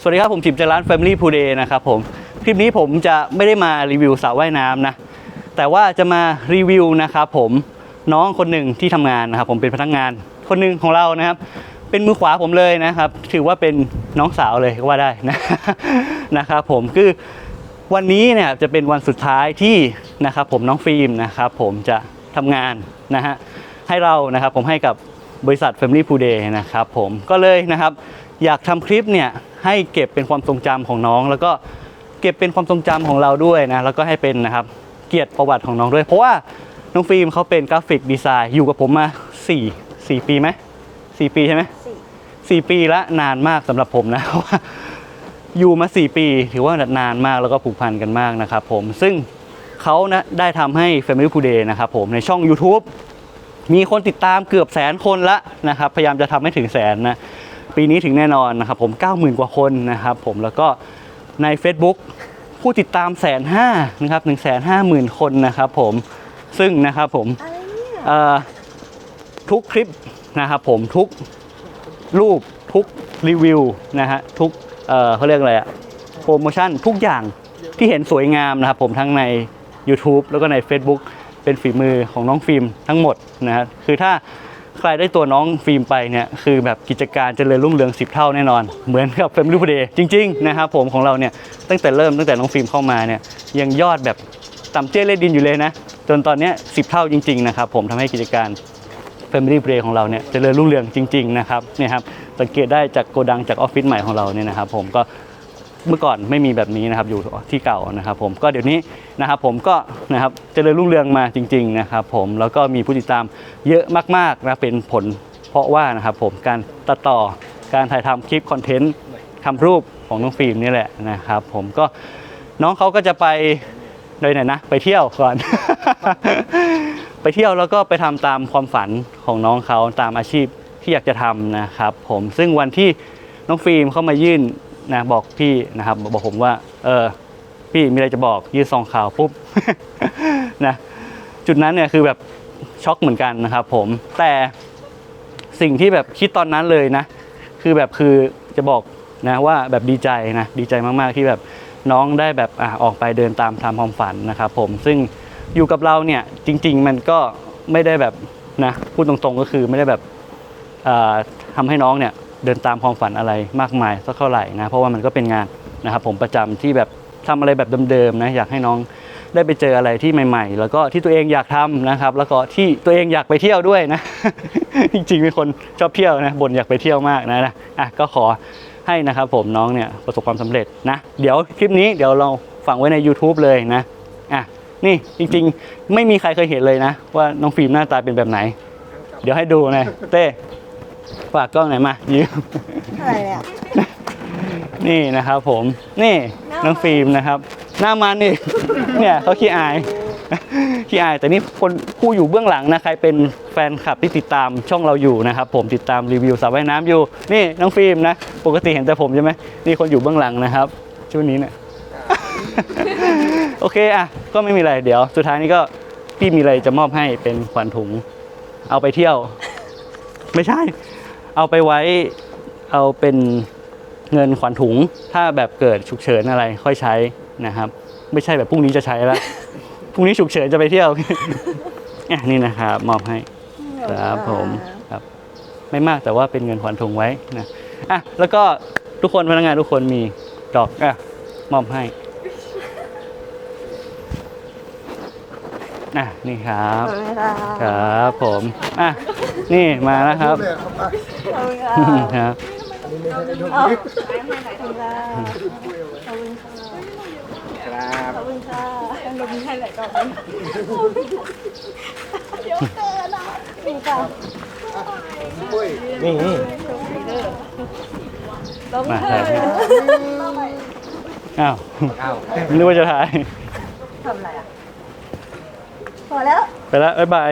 สวัสดีครับผมจิมจากร้าน Family p o o Day นะครับผมคลิปนี้ผมจะไม่ได้มารีวิวสระว่ายน้ำนะแต่ว่าจะมารีวิวนะครับผมน้องคนหนึ่งที่ทำงานนะครับผมเป็นพนักงานคนหนึ่งของเรานะครับ เป็นมือขวาผมเลยนะครับ ถือว่าเป็นน้องสาวเลยก็ว่าได้นะนะครับผมคือวันนี้เนี่ยจะเป็นวันสุดท้ายที่นะครับผมน้องฟิล์มนะครับผมจะทำงานนะฮะให้เรานะครับผมให้กับบริษัท Family p o o Day นะครับผมก็เลยนะครับ อยากทำคลิปเนี่ยให้เก็บเป็นความทรงจำของน้อง แล้วก็เก็บเป็นความทรงจำของเราด้วยนะแล้วก็ให้เป็นนะครับเกียรติประวัติของน้องด้วย เพราะว่าน้องฟิล์มเขาเป็นกราฟิกดีไซน์อยู่กับผมมา 4 4 ปีไหม4ปีใช่ไหมสี่ปีละนานมากสำหรับผมนะเพราะว่าอยู่มา 4 ปี ถือว่านานมากแล้วก็ผูกพันกันมากนะครับผมซึ่งเขานะได้ทำให้ Family p o o Day นะครับผมในช่อง YouTube มีคนติดตามเกือบแสนคนละนะครับ พยายามจะทำให้ถึงแสนนะ ปีนี้ถึงแน่นอนนะครับผม90,000 กว่าคนนะครับผมแล้วก็ใน Facebook ผู้ติดตามแสนห้านะครับ1 5 0 0 0 0คนนะครับผมซึ่งนะครับผมเอ่อทุกคลิปนะครับผมทุกรูปทุกรีวิวนะฮะทุกเอ่อเขาเรียกอะไรอะโปรโมชั่นทุกอย่างที่เห็นสวยงามนะครับผมทั้งใน YouTube แล้วก็ใน Facebook เป็นฝีมือของน้องฟิล์มทั้งหมดนะฮะคือถ้า ใครได้ตัวน้องฟิล์มไปเนี่ยคือแบบกิจการเจริญรุ่งเรือง 10 เท่าแน่นอน เหมือนกับ Family p o o Day จริงๆนะครับผมของเราเนี่ยตั้งแต่เริ่มตั้งแต่น้องฟิล์มเข้ามาเนี่ยยังยอดแบบต่ำเจ้เล่ดินอยู่เลยนะจนตอนนี้ย10 เท่าจริงๆนะครับผมทำให้กิจการ Family p o o Day ของเราเนี่ยเจริญรุ่งเรืองจริงๆนะครับเนี่ยครับสังเกตได้จากโกดังจากออฟฟิศใหม่ของเราเนี่ยนะครับผมก็ เมื่อก่อนไม่มีแบบนี้นะครับอยู่ที่เก่านะครับ ผมก็เดี๋ยวนี้นะครับผมก็นะครับเจริญรุ่งเรืองมาจริง ๆนะครับ ผมแล้วก็มีผู้ติดตามเยอะมากๆนะเป็นผล เพราะว่านะครับผมการตัดต่อการถ่ายทำคลิปคอนเทนต์ทำรูปของน้องฟิล์มนี่แหละนะครับ ผมก็น้องเขาก็จะไปโดยไหนนะ ไปเที่ยวก่อน ไปเที่ยวแล้วก็ไปทำตามความฝันของน้องเขาตามอาชีพที่อยากจะทำนะครับ ผมซึ่งวันที่น้องฟิล์มเข้ามายื่น นะบอกพี่นะครับบอกผมว่าเออพี่มีอะไรจะบอกยื่นซองข่าวปุ๊บนะจุดนั้นเนี่ยคือแบบช็อกเหมือนกันนะครับผมแต่สิ่งที่แบบคิดตอนนั้นเลยนะ คือแบบคือจะบอกนะว่าแบบดีใจนะดีใจมากๆที่แบบน้องได้แบบอะออกไปเดินตามตามความฝันนะครับผมซึ่งอยู่กับเราเนี่ยจริง ๆ มันก็ไม่ได้แบบนะพูดตรงๆก็คือไม่ได้แบบอ่าทำให้น้องเนี่ย เดินตามความฝันอะไรมากมายสักเท่าไหร่นะ เพราะว่ามันก็เป็นงานนะครับผมประจำที่แบบทำอะไรแบบเดิมๆนะอยากให้น้องได้ไปเจออะไรที่ใหม่ ๆ แล้วก็ที่ตัวเองอยากทำนะครับ แล้วก็ที่ตัวเองอยากไปเที่ยวด้วยนะ จริงๆเป็นคนชอบเที่ยวนะบ่นอยากไปเที่ยวมากนะนะอะก็ขอให้นะครับผมน้องเนี่ยประสบความสำเร็จนะ เดี๋ยวคลิปนี้เดี๋ยวเราฝังไว้ใน YouTube เลยนะอะนี่จริงๆ ไม่มีใครเคยเห็นเลยนะ ว่าน้องฟิล์มหน้าตาเป็นแบบไหน เดี๋ยวให้ดูนะเต้ ฝากกล้องหน่อยมายืมอะไรเนี่ยนี่นะครับผมนี่น้องฟิล์มนะครับ หน้ามันนี่ เนี่ยเขาขี้อายขี้อายแต่นี่คนผู้อยู่เบื้องหลังนะใครเป็นแฟนคลับที่ติดตามช่องเราอยู่นะครับผมติดตามรีวิวสระว่ายน้ำอยู่ นี่น้องฟิล์มนะ ปกติเห็นแต่ผมใช่ไหมนี่คนอยู่เบื้องหลังนะครับช่วงนี้เนี่ยโอเคอะก็ไม่มีอะไรเดี๋ยว สุดท้ายนี้ก็พี่มีอะไรจะมอบให้เป็นขวัญถุง เอาไปเที่ยว ไม่ใช่ เอาไปไว้เอาเป็นเงินขวัญถุง ถ้าแบบเกิดฉุกเฉินอะไรค่อยใช้นะครับ ไม่ใช่แบบพรุ่งนี้จะใช้แล้ว พรุ่งนี้ฉุกเฉินจะไปเที่ยว อะนี่นะครับมอบให้ ครับผมครับ ไม่มากแต่ว่าเป็นเงินขวัญถุงไว้นะอะแล้วก็ทุกคนพนักงานทุกคนมีดอกอะมอบให้อะนี่ครับขอบคุณค่ะครับผมอะ นี่มาแล้วครับขอบคุณค่ะครับเอาขอบคุณค่ะขอบคุณค่ะขอบคุณค่ะเรามีให้หลายกล่องเดี๋ยวเกินะนี่ค่ะนี่นี่เรามาถ่าย อ้าวอ้าวนึกว่าจะถ่าย ทำอะไรอะพอแล้ว ไปแล้วบ๊ายบาย